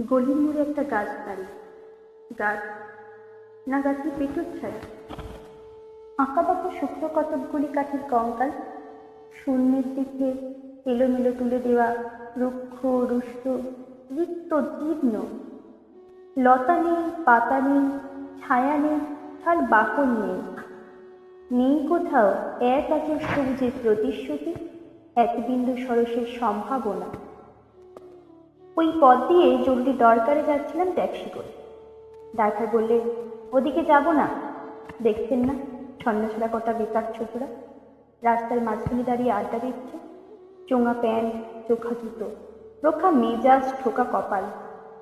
গলির মোড়ে একটা গাছ দাঁড়িয়ে। গাছ, না গাছের পেটর ছায়া। আঁকাবাঁকা শুকনো কতকগুলি কাঠের কঙ্কাল, শূন্যের দিকে এলোমেলো তুলে দেওয়া রুক্ষ, রুষ্ট রিক্ত জীর্ণ। লতা নেই, পাতা নেই, ছায়া নেই তার বাকল নেই। নেই কোথাও এক আচর সবুজের প্রতিশ্রুতি, এক বিন্দু সরসের সম্ভাবনা। ওই পথ দিয়ে জরুরি দরকারে যাচ্ছিলাম ট্যাক্সি করে। ড্রাইভার বললে ওদিকে যাব না। দেখছেন না, ছন্নছড়া কটা বেকার ছোকরা। রাস্তার মাঝখানে দাঁড়িয়ে আড্ডা দিচ্ছে। চোঙা প্যান্ট, চোখা জুতো রোখা মেজাজ, ঠোকা কপাল।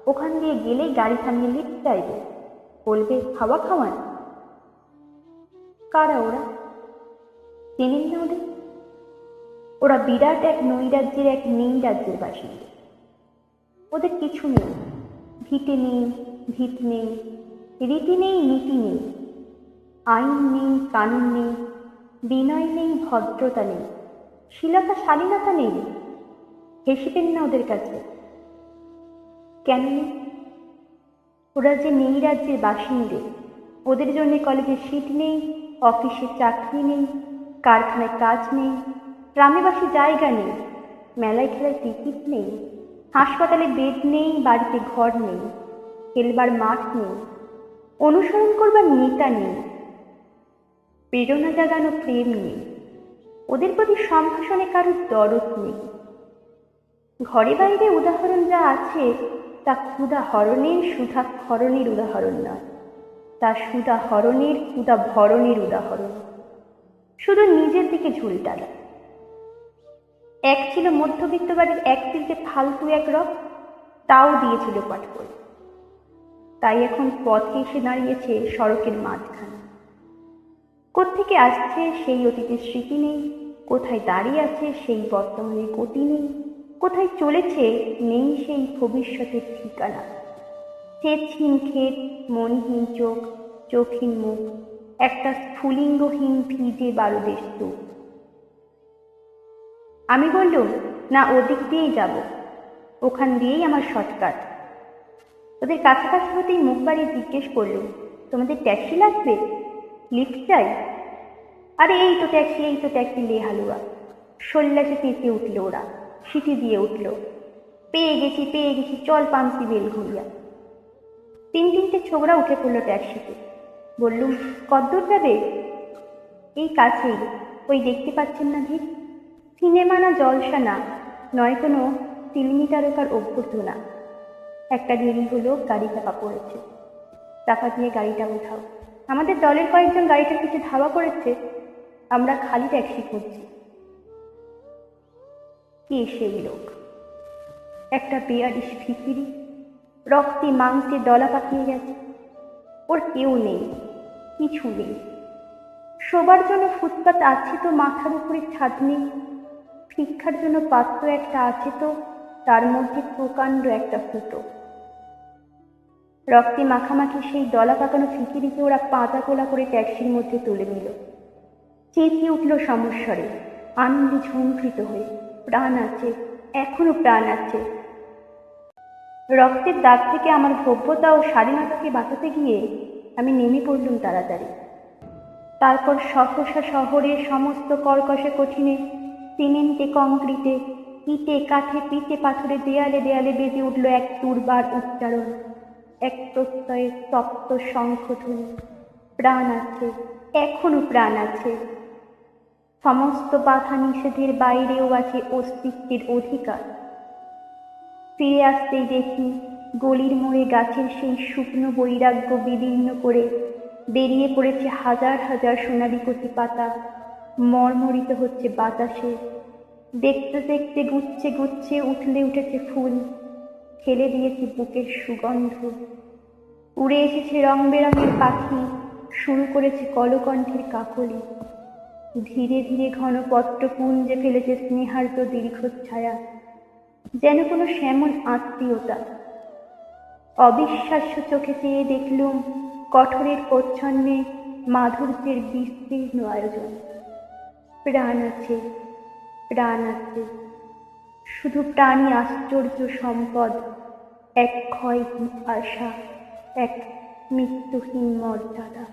ওখান দিয়ে গেলেই গাড়ি থামিয়ে লিফট চাইবে। বলবে, হাওয়া খাওয়ান। কারা ওরা? চেনেন না ওদের ওরা বিরাট এক নৈরাজ্যের এক নেই রাজ্যের বাসিন্দা। ওদের কিছু নেই। ভিটে নেই ভিত নেই, রীতি নেই, নীতি নেই। আইন নেই, কানুন নেই, বিনয় নেই, ভদ্রতা নেই, শীলতা, শালীনতা নেই। হেসিবেন না ওদের কাছে। কেন নেই ওরা যে নেই রাজ্যের বাসিন্দে, ওদের জন্য কলেজে সিট নেই, অফিসে চাকরি নেই, কারখানায় কাজ নেই গ্রামেবাসী জায়গা নেই, মেলায় খেলায় টিকিট নেই। হাসপাতালে বেড নেই, বাড়িতে ঘর নেই, খেলবার মাঠ নেই, অনুসরণ করবার নেতা নেই, প্রেরণা জাগানো প্রেম নেই, ওদের প্রতি সম্ভাষণে কারোর দরদ নেই। ঘরে বাইরে উদাহরণ যা আছে, তা ক্ষুধা হরণের, সুধা ক্ষরণের উদাহরণ নয়, তা সুধা হরণের, ক্ষুধা ভরণের উদাহরণ। শুধু নিজের দিকে ঝুল টানা এক ছিল মধ্যবিত্ত বাড়ির এক তিলতে ফালতু এক রক, তাও দিয়েছিল পাঠ করে তাই এখন পথে এসে দাঁড়িয়েছে সড়কের মাঝখানে। কোত্থেকে আসছে সেই অতীতের স্মৃতি নেই, কোথায় দাঁড়িয়ে আছে সেই বর্তমানের গতি নেই, কোথায় চলেছে নেই সেই ভবিষ্যতের ঠিকানা। চেতহীন ক্ষেত মনহীন চোখ, চোখহীন মুখ, একটা স্ফুলিঙ্গহীন ভিজে বারুদের স্তূপ। আমি বললুম, না, ওদিক দিয়েই যাব। ওখান দিয়েই আমার শর্টকাট ওদের কাছাকাছি হতেই মুখ বাড়িয়ে জিজ্ঞেস করলুম, তোমাদের ট্যাক্সি লাগবে? লিফট চাই। আরে, এই তো ট্যাক্সি, এই তো ট্যাক্সি লে হালুয়া। সল্লাসে পেঁচে উঠল ওরা সিটি দিয়ে উঠল। পেয়ে গেছি পেয়ে গেছি, চল পামসি বেল ঘুরিয়া। তিন তিনটে ছোকরা উঠে পড়ল ট্যাক্সিতে। বললুম, কদ্দূর যাবে? এই কাছেই, ওই দেখতে পাচ্ছেন না ভিড় সিনেমা না জলসা না নয় কোনো তিলমি তারকার অভ্যর্থনা। একটা দেরি হলো গাড়ি চাপা পড়েছে চাপা দিয়ে গাড়িটা উঠাও। আমাদের দলের কয়েকজন গাড়িটার কিছু ধাওয়া করেছে। আমরা খালি ট্যাক্সি খুঁজছি। কে সেই লোক? একটা বেয়ারিশ ফিকিরি। রক্তে মাংসে দলা পাকিয়ে গেছে। ওর কেউ নেই, কিছু নেই। শোবার জন্য ফুটপাত আছে তো মাথার উপরে ছাদ নেই। ভিক্ষার জন্য পাত্র একটা আছে তো, তার মধ্যে প্রকাণ্ড একটা ফুটো। রক্তে মাখামাখি সেই দলা পাকানো ফিকিরিকে ওরা পাতা কোলা করে ট্যাক্সির মধ্যে তুলে নিল। চেঁচিয়ে উঠল সমস্বরে, আনন্দে ঝুমকৃত হয়ে, প্রাণ আছে, এখনও প্রাণ আছে। রক্তের দাগ থেকে আমার ভব্যতা ও স্বাধীনতাকে বাঁচাতে গিয়ে আমি নেমে পড়লুম তাড়াতাড়ি। তারপর সহসা শহরের সমস্ত কর্কশে কঠিনে সিমেন্টে, কংক্রিটে, ইটে, কাঠে, পিঠে, পাথরে, দেয়ালে দেয়ালে বেজে উঠল এক দুর্বার উচ্চারণ। এক প্রত্যয়ের তপ্ত শঙ্খধ্বনি প্রাণ আছে, এখনও প্রাণ আছে। সমস্ত বাধা নিষেধের বাইরেও আছে অস্তিত্বের অধিকার। ফিরে আসতেই দেখি গলির মোড়ে গাছের সেই শুকনো বৈরাগ্য বিদীর্ণ করে বেরিয়ে পড়েছে হাজার হাজার সোনালি কচি পাতা। মর্মরিত হচ্ছে বাতাসে। দেখতে দেখতে গুচ্ছে গুচ্ছে উঠলে উঠেছে ফুল। ফেলে দিয়েছে বুকের সুগন্ধ। উড়ে এসেছে রং বেরঙের পাখি। শুরু করেছে কলকণ্ঠের কাকলি। ধীরে ধীরে ঘন পত্রপুঞ্জে ফেলেছে স্নেহার্ত দীর্ঘ ছায়া যেন কোনো শ্যামন আত্মীয়তা। অবিশ্বাস্য চোখে চেয়ে দেখলুম কঠোরের প্রচ্ছন্নে মাধুর্যের বিস্তীর্ণ আয়োজন। প্রাণ আছে প্রাণ আছে। শুধু প্রাণী আশ্চর্য সম্পদ এক ক্ষয়হীন আশা এক মৃত্যুহীন মর্যাদা।